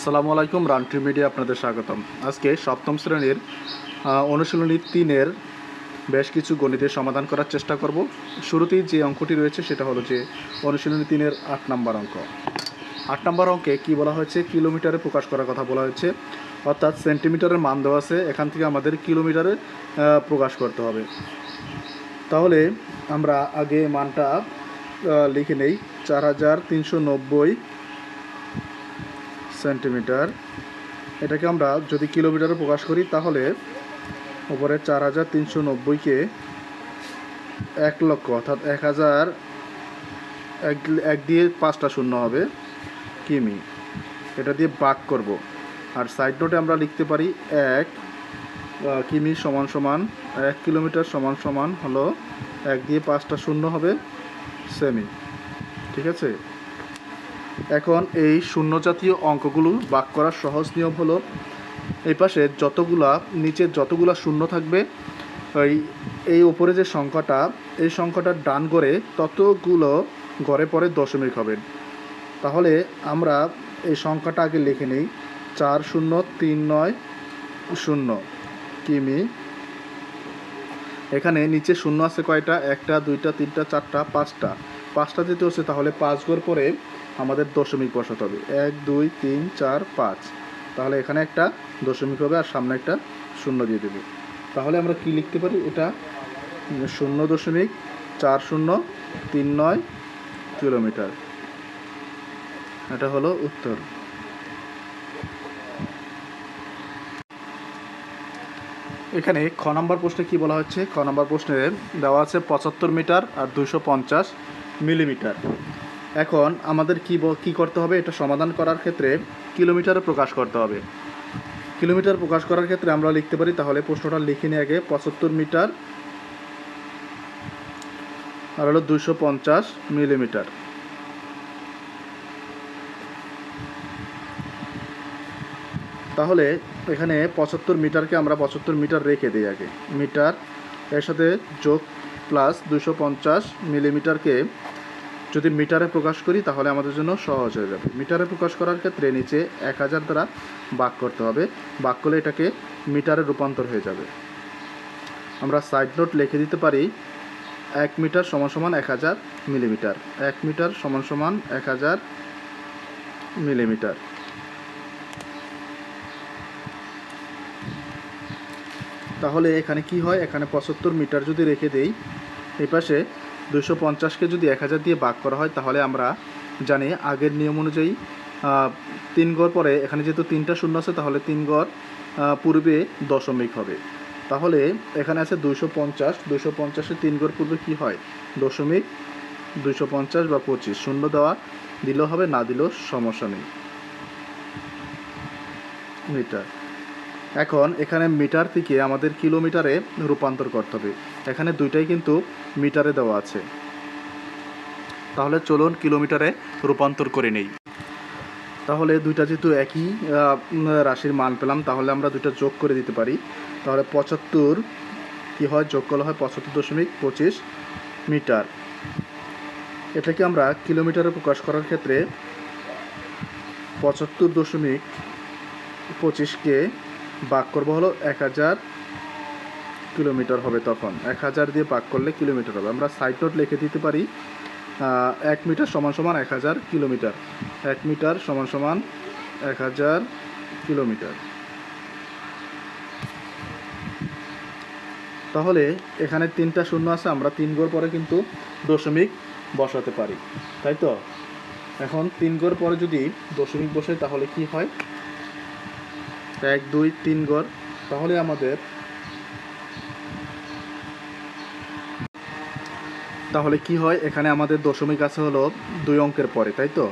আসসালামু আলাইকুম রানট্রি মিডিয়া আপনাদের স্বাগতম। আজকে সপ্তম শ্রেণির অনুশীলনী তিনের বেশ কিছু গণিতের সমাধান করার চেষ্টা করব। শুরুতেই যে অঙ্কটি রয়েছে সেটা হলো যে অনুশীলনী তিনের আট নম্বর অঙ্ক। আট নম্বর অঙ্কে কি বলা হয়েছে? কিলোমিটারে প্রকাশ করার কথা বলা হয়েছে। অর্থাৎ সেন্টিমিটারের মান দেওয়া আছে। এখান থেকে আমাদের কিলোমিটারে প্রকাশ করতে হবে। তাহলে আমরা আগে মানটা লিখে নেই। চার হাজার তিনশো নব্বই সেন্টিমিটার এটাকে আমরা যদি কিলোমিটারে প্রকাশ করি, তাহলে উপরে চার হাজার তিনশো নব্বইকে এক লক্ষ, অর্থাৎ এক হাজার এক এক দিয়ে পাঁচটা শূন্য হবে কিমি। এটা দিয়ে বাক করব। আর সাইড নোটে আমরা লিখতে পারি এক কিমি সমান সমান এক কিলোমিটার সমান সমান হলো এক দিয়ে পাঁচটা শূন্য হবে সেমি। ঠিক আছে? এখন এই শূন্য জাতীয় অঙ্কগুলো বাক করার সহজ নিয়ম হলো, এই পাশে যতগুলা, নিচে যতগুলা শূন্য থাকবে, ওই, এই উপরে যে সংখ্যাটা, এই সংখ্যাটা ডান করে ততগুলো গড়ে পরে দশমিক হবে। তাহলে আমরা এই সংখ্যাটা আগে লিখে নিই। চার শূন্য, তিন নয়, শূন্য। কিমি এখানে নিচে শূন্য আছে কয়টা? একটা, দুইটা, তিনটা, চারটা, পাঁচটা। পাঁচটা যেতে হচ্ছে তাহলে পাঁচ ঘর পরে আমাদের দশমিক বসাতে হবে। এক, দুই, তিন, চার, পাঁচ। তাহলে এখানে একটা দশমিক হবে আর সামনে একটা শূন্য দিয়ে দেবে। তাহলে আমরা কি লিখতে পারি? এটা শূন্য দশমিক চার শূন্য তিন নয় কিলোমিটার। এটা হলো উত্তর। এখানে খ নম্বর প্রশ্নে কি বলা হচ্ছে? খ নম্বর প্রশ্নে দেওয়া আছে পঁচাত্তর মিটার আর দুশো পঞ্চাশ মিলিমিটার। এখন আমাদের কি কি করতে হবে? এটা সমাধান করার ক্ষেত্রে কিলোমিটারে প্রকাশ করতে হবে। কিলোমিটার প্রকাশ করার ক্ষেত্রে আমরা লিখতে পারি, তাহলে প্রশ্নটা লিখে নিয়ে আগে, পঁচাত্তর মিটার আর হলো দুশো পঞ্চাশ মিলিমিটার। তাহলে এখানে পঁচাত্তর মিটারকে আমরা পঁচাত্তর মিটার রেখে দিই আগে। মিটার, এর সাথে যোগ প্লাস দুশো পঞ্চাশ মিলিমিটারকে যদি মিটারে প্রকাশ করি, তাহলে আমাদের জন্য সহজ হয়ে যাবে। মিটারে প্রকাশ করার ক্ষেত্রে নিচে এক হাজার দ্বারা বাক করতে হবে। বাক করলে এটাকে মিটারে রূপান্তর হয়ে যাবে। আমরা সাইড নোট লিখে দিতে পারি, এক মিটার সমান সমান এক হাজার মিলিমিটার। এক মিটার সমান সমান এক হাজার মিলিমিটার। তাহলে এখানে কি হয়? এখানে পঁচাত্তর মিটার যদি রেখে দেই, এই পাশে দুশো পঞ্চাশকে যদি এক হাজার দিয়ে ভাগ করা হয়, তাহলে আমরা জানি আগের নিয়ম অনুযায়ী তিন গড় পরে এখানে যেহেতু তিনটা শূন্য আছে, তাহলে তিন গড় পূর্বে দশমিক হবে। তাহলে এখানে আছে দুশো পঞ্চাশ দুশো পঞ্চাশের তিন গড় পূর্বে কি হয়? দশমিক দুশো পঞ্চাশ বা পঁচিশ। শূন্য দেওয়া দিলেও হবে, না দিলেও সমস্যা নেই। মিটার। এখন এখানে মিটার থেকে আমাদের কিলোমিটারে রূপান্তর করতে হবে। এখানে দুইটাই কিন্তু মিটারে দেওয়া আছে। তাহলে চলুন কিলোমিটারে রূপান্তর করে নেই। তাহলে দুইটা যেহেতু একই রাশির মান পেলাম, তাহলে আমরা দুইটা যোগ করে দিতে পারি। তাহলে পঁচাত্তর কি হয়? যোগ করলে হয় পঁচাত্তর দশমিক পঁচিশ মিটার। এটাকে আমরা কিলোমিটারে প্রকাশ করার ক্ষেত্রে পঁচাত্তর দশমিক পঁচিশকে ভাগ করব হলো এক হাজার কিলোমিটার হবে তখন। এক হাজার দিয়ে ভাগ করলে কিলোমিটার হবে। আমরা সাইড নোট লিখে দিতে পারি এক মিটার সমান সমান এক হাজার কিলোমিটার। এক মিটার সমান সমান এক হাজার কিলোমিটার। তাহলে এখানে তিনটা শূন্য আছে, আমরা তিন গড় পরে কিন্তু দশমিক বসাতে পারি। তাই তো? এখন তিন গড় পরে যদি দশমিক বসে, তাহলে কি হয়? এক, দুই, তিন গড় তাহলে আমাদের তাহলে কি হয়? এখানে আমাদের দশমিক আছে হলো দুই অঙ্কের পরে, তাই তো?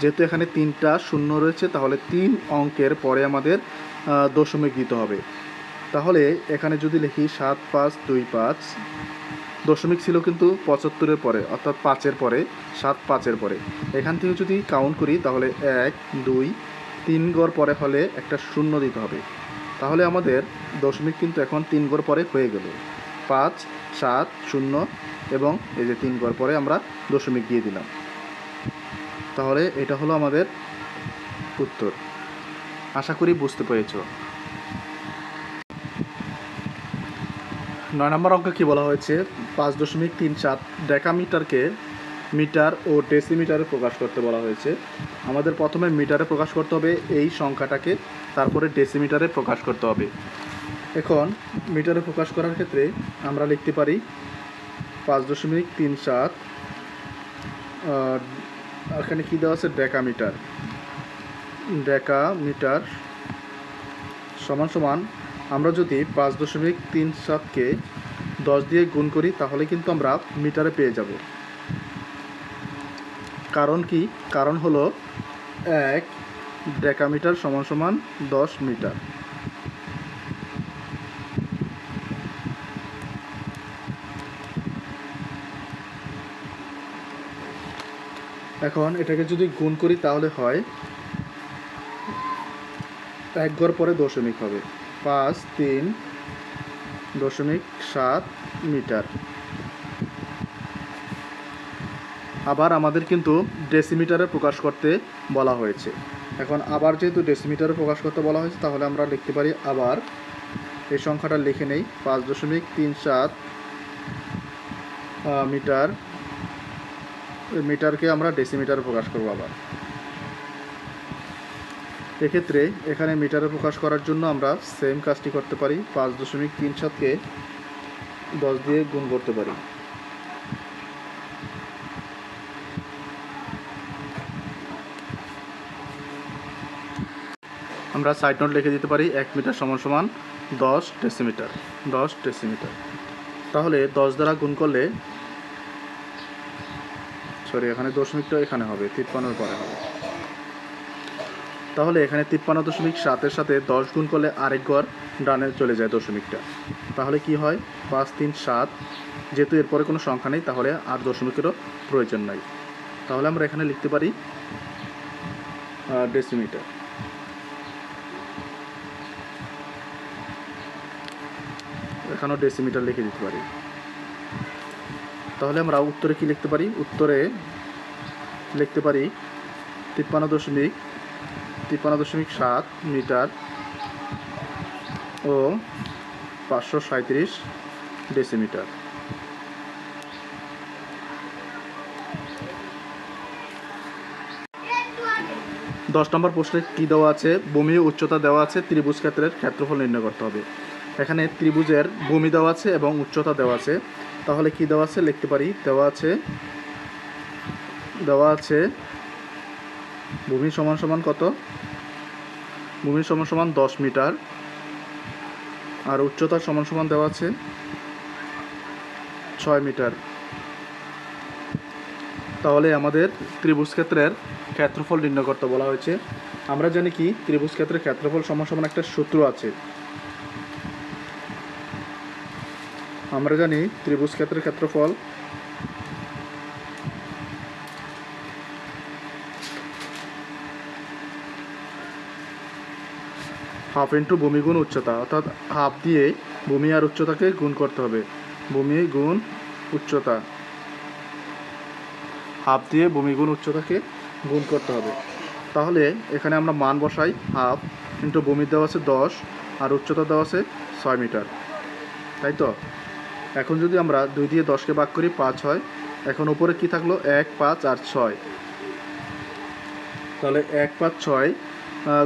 যেহেতু এখানে তিনটা শূন্য রয়েছে, তাহলে তিন অঙ্কের পরে আমাদের দশমিক দিতে হবে। তাহলে এখানে যদি লিখি সাত, পাঁচ, দুই, পাঁচ, দশমিক ছিল কিন্তু পঁচাত্তরের পরে, অর্থাৎ পাঁচের পরে, সাত, পাঁচের পরে। এখান থেকে যদি কাউন্ট করি, তাহলে এক, দুই তিন গড় পরে হলে একটা শূন্য দিতে হবে। তাহলে আমাদের দশমিক কিন্তু এখন তিন গড় পরে হয়ে গেল। পাঁচ, সাত, শূন্য এবং এই যে তিন গড় পরে আমরা দশমিক দিয়ে দিলাম। তাহলে এটা হলো আমাদের উত্তর। আশা করি বুঝতে পেরেছ। নয় নম্বর অঙ্কে কী বলা হয়েছে? পাঁচ দশমিক তিন সাত ডেকামিটারকে মিটার ও ডেসিমিটারে প্রকাশ করতে বলা হয়েছে। আমাদের প্রথমে মিটারে প্রকাশ করতে হবে এই সংখ্যাটাকে, তারপরে ডেসিমিটারে প্রকাশ করতে হবে। এখন মিটারে প্রকাশ করার ক্ষেত্রে আমরা লিখতে পারি পাঁচ দশমিক তিন সাত এখানে কী দেওয়া আছে? ডেকা মিটার ডেকা মিটার সমান সমান আমরা যদি পাঁচ দশমিক তিন সাতকে দশ দিয়ে গুণ করি, তাহলে কিন্তু আমরা মিটারে পেয়ে যাব। কারণ কি? কারণ হলো এক ডেকামিটার সমান সমান দশ মিটার। এখন এটাকে যদি গুণ করি তাহলে হয় এক ঘর পরে দশমিক হবে। পাঁচ, তিন, দশমিক সাত মিটার। আবার আমাদের কিন্তু ডেসিমিটারে প্রকাশ করতে বলা হয়েছে। এখন আবার যেহেতু ডেসিমিটারে প্রকাশ করতে বলা হয়েছে, তাহলে আমরা লিখতে পারি আবার। এই সংখ্যাটা লিখে নেই। পাঁচ দশমিক তিন সাত মিটার। মিটারকে আমরা ডেসিমিটারে প্রকাশ করব আবার। এক্ষেত্রে এখানে মিটারে প্রকাশ করার জন্য আমরা সেম কাজটি করতে পারি। পাঁচ দশমিক তিন সাতকে দশ দিয়ে গুণ করতে পারি। আমরা সাইড নোট লিখে দিতে পারি, এক মিটার সমান সমান দশ ডেসিমিটার দশ ডেসিমিটার তাহলে দশ দ্বারা গুণ করলে সরি এখানে দশমিকটা এখানে হবে তিপ্পান্নর পরে হবে। তাহলে এখানে তিপ্পান্ন দশমিক সাতের সাথে দশ গুণ করলে আরেক ঘর ডানে চলে যায় দশমিকটা। তাহলে কি হয়? পাঁচ, তিন, সাত, যেহেতু এরপরে কোনো সংখ্যা নেই, তাহলে আর দশমিকেরও প্রয়োজন নাই। তাহলে আমরা এখানে লিখতে পারি ডেসিমিটার এখানেও ডেসিমিটার লিখে দিতে পারি। তাহলে আমরা উত্তরে কি লিখতে পারি? উত্তরে লিখতে পারি তিপ্পান্ন দশমিক তিপ্পান্ন দশমিক সাত মিটার ও পাঁচশো সাঁত্রিশ ডেসিমিটার দশ নম্বর প্রশ্নে কী দেওয়া আছে? ভূমি উচ্চতা দেওয়া আছে, ত্রিভুজ ক্ষেত্রের ক্ষেত্রফল নির্ণয় করতে হবে। এখানে ত্রিভুজের ভূমি দেওয়া আছে এবং উচ্চতা দেওয়া আছে। তাহলে কি দেওয়া আছে? লিখতে পারি। দেওয়া আছে। দেওয়া আছে। ভূমি সমান সমান কত? ভূমি সমান সমান দশ মিটার। আর উচ্চতা সমান সমান দেওয়া আছে ছয় মিটার। তাহলে আমাদের ত্রিভুজ ক্ষেত্রের ক্ষেত্রফল নির্ণয় করতে বলা হয়েছে। আমরা জানি কি? ত্রিভুজ ক্ষেত্রের ক্ষেত্রফল সমান সমান একটা সূত্র আছে। আমরা জানি ত্রিভুজ ক্ষেত্রের ক্ষেত্রফল হাফ ইন্টু ভূমি গুণ উচ্চতা, অর্থাৎ হাফ দিয়ে ভূমি আর উচ্চতাকে গুণ করতে হবে। ভূমি গুণ উচ্চতা। হাফ দিয়ে ভূমি গুণ উচ্চতাকে গুণ করতে হবে। তাহলে এখানে আমরা মান বসাই হাফ ইন্টু ভূমি দেওয়া আছে দশ, আর উচ্চতা দেওয়া আছে ছয় মিটার। তাই তো? এখন যদি আমরা দুই দিয়ে দশকে ভাগ করি, পাঁচ হয়। এখন উপরে কি থাকল? এক, পাঁচ আর ছয়। তাহলে এক, পাঁচ, ছয়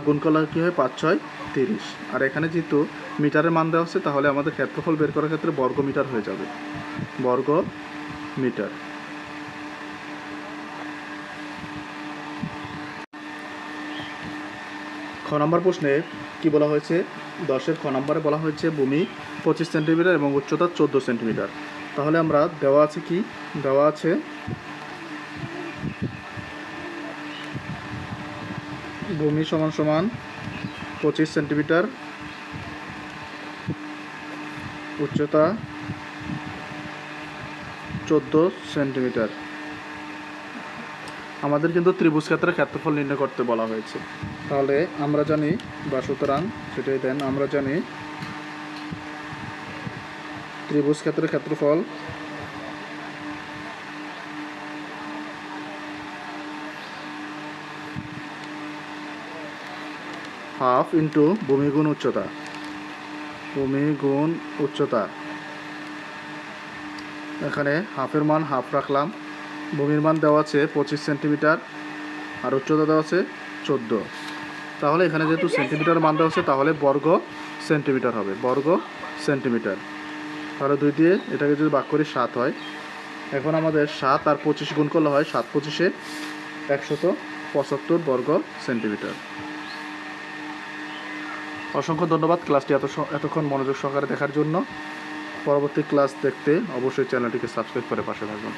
গুণ করলে কী হয়? পাঁচ, ছয়, তিরিশ। আর এখানে যেহেতু মিটারের মান দেওয়া হচ্ছে তাহলে আমাদের ক্ষেত্রফল বের করার ক্ষেত্রে বর্গ মিটার হয়ে যাবে। বর্গ মিটার নম্বর প্রশ্নে কি বলা হয়েছে? দশের খ নম্বরে বলা হয়েছে ভূমি পঁচিশ সেন্টিমিটার এবং উচ্চতা চোদ্দ সেন্টিমিটার। তাহলে আমরা দেওয়া আছে কি? দেওয়া আছে ভূমি সমান সমান পঁচিশ সেন্টিমিটার, উচ্চতা চোদ্দ সেন্টিমিটার। আমাদের কিন্তু ত্রিভুজ ক্ষেত্রের ক্ষেত্রফল নির্ণয় করতে বলা হয়েছে। তাহলে আমরা জানি বা সুতরাং সেটাই দেন, আমরা জানি ত্রিভুজ ক্ষেত্রের ক্ষেত্রফল হাফ ইন্টু ভূমি গুণ উচ্চতা। ভূমি গুণ উচ্চতা। এখানে হাফের মান হাফ রাখলাম। ভূমির মান দেওয়া আছে পঁচিশ সেন্টিমিটার আর উচ্চতা দেওয়া আছে চোদ্দ। তাহলে এখানে যেহেতু সেন্টিমিটার মান দেওয়া আছে, তাহলে বর্গ সেন্টিমিটার হবে, বর্গ সেন্টিমিটার। তাহলে দুই দিয়ে এটাকে যদি ভাগ করি সাত হয়। এখন আমাদের সাত আর পঁচিশ গুণ করলে হয় সাত পঁচিশে একশত পঁচাত্তর বর্গ সেন্টিমিটার। অসংখ্য ধন্যবাদ ক্লাসটি এত এতক্ষণ মনোযোগ সহকারে দেখার জন্য। পরবর্তী ক্লাস দেখতে অবশ্যই চ্যানেলটিকে সাবস্ক্রাইব করে পাশে থাকুন